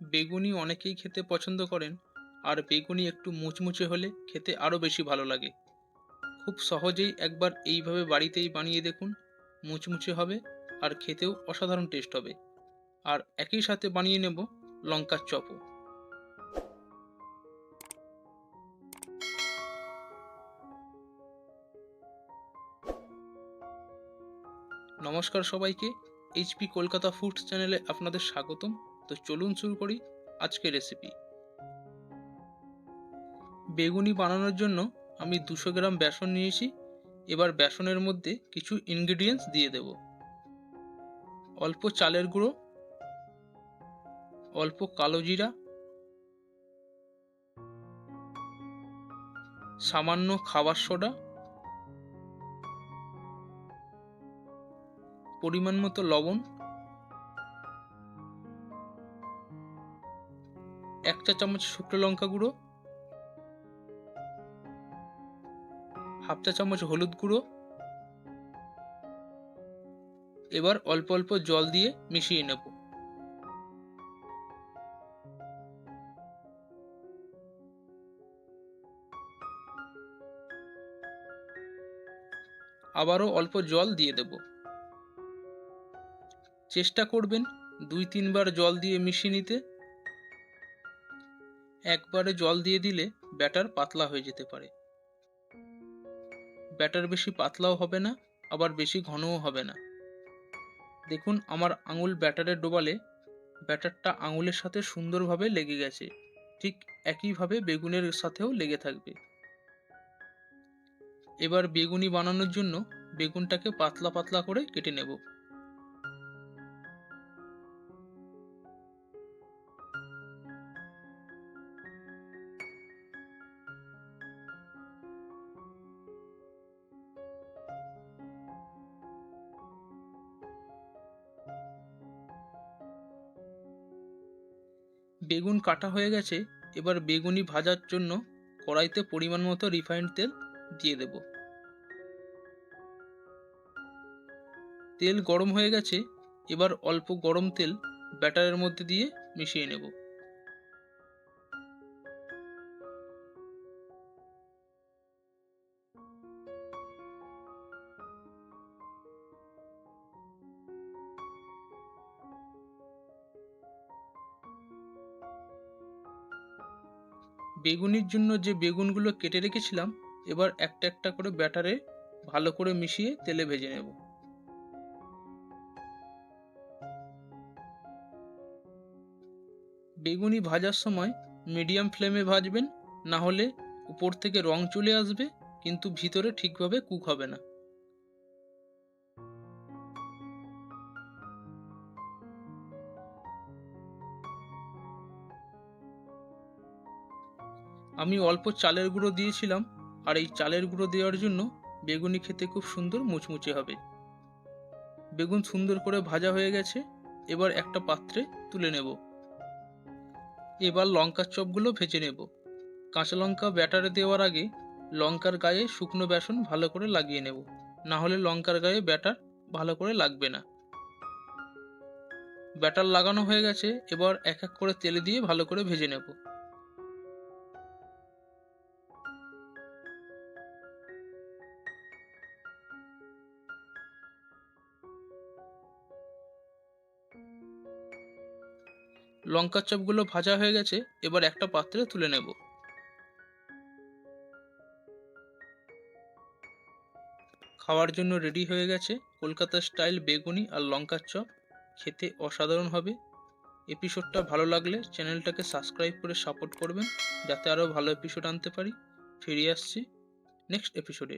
বেগুনি অনেকেই খেতে পছন্দ করেন, আর বেগুনি একটু মুচমুচে হলে খেতে আরও বেশি ভালো লাগে। খুব সহজেই একবার এইভাবে বাড়িতেই বানিয়ে দেখুন, মুচমুচে হবে আর খেতেও অসাধারণ টেস্ট হবে। আর একই সাথে বানিয়ে নেব লঙ্কার চপও। নমস্কার সবাইকে, এইচপি কলকাতা ফুডস চ্যানেলে আপনাদের স্বাগতম। তো চলুন শুরু করি আজকের রেসিপি বেগুনি বানানোর জন্য আমি দুশো গ্রাম বেসন নিয়েছি, এবার বেসনের মধ্যে কিছু ইনগ্রিডিয়েন্টস দিয়ে দেব। অল্প চালের গুঁড়ো, অল্প কালো জিরা, সামান্য খাবার সোডা, পরিমাণ মতো লবণ এক চা চামচ শুকনো লঙ্কা গুঁড়ো, হাফ চা চামচ হলুদ গুঁড়ো, এবার অল্প অল্প জল দিয়ে মিশিয়ে নেব। আবারও অল্প জল দিয়ে দেবো। চেষ্টা করবেন দুই তিনবার জল দিয়ে মিশিয়ে নিতে। একবারে জল দিয়ে দিলে ব্যাটার পাতলা হয়ে যেতে পারে। ব্যাটার বেশি পাতলাও হবে না, আবার বেশি ঘনও হবে না। দেখুন আমার আঙুল ব্যাটারে ডোবালে, ব্যাটারটা আঙুলের সাথে সুন্দরভাবে লেগে গেছে, ঠিক একইভাবে বেগুনের সাথেও লেগে থাকবে। এবার বেগুনি বানানোর জন্য বেগুনটাকে পাতলা পাতলা করে কেটে নেব। বেগুন কাটা হয়ে গেছে, এবার বেগুনি ভাজার জন্য কড়াইতে পরিমাণ মতো রিফাইন্ড তেল দিয়ে দেব। তেল গরম হয়ে গেছে, এবার অল্প গরম তেল ব্যাটারের মধ্যে দিয়ে মিশিয়ে নেব। বেগুনির জন্য যে বেগুনগুলো কেটে রেখেছিলাম, এবার একটা একটা করে ব্যাটারে ভালো করে মিশিয়ে তেলে ভেজে নেব। বেগুনি ভাজার সময় মিডিয়াম ফ্লেমে ভাজবেন, না হলে উপর থেকে রং চলে আসবে, কিন্তু ভিতরে ঠিকভাবে কুক হবে না। আমি অল্প চালের গুঁড়ো দিয়েছিলাম, আর এই চালের গুঁড়ো দেওয়ার জন্য বেগুনি খেতে খুব সুন্দর মুচমুচে হবে। বেগুন সুন্দর করে ভাজা হয়ে গেছে, এবার একটা পাত্রে তুলে নেব। এবার লঙ্কার চপগুলো ভেজে নেব। কাঁচা লঙ্কা ব্যাটারে দেওয়ার আগে লঙ্কার গায়ে শুকনো বেসন ভালো করে লাগিয়ে নেব। না হলে লঙ্কার গায়ে ব্যাটার ভালো করে লাগবে না। ব্যাটার লাগানো হয়ে গেছে, এবার এক এক করে তেলে দিয়ে ভালো করে ভেজে নেব। লঙ্কার চপগুলো ভাজা হয়ে গেছে, এবার একটা পাত্রে তুলে নেব। খাওয়ার জন্য রেডি হয়ে গেছে কলকাতা স্টাইল বেগুনি আর লঙ্কার চপ। খেতে অসাধারণ হবে। এপিসোডটা ভালো লাগলে চ্যানেলটাকে সাবস্ক্রাইব করে সাপোর্ট করবেন, যাতে আরও ভালো এপিসোড আনতে পারি। ফিরে আসছি নেক্সট এপিসোডে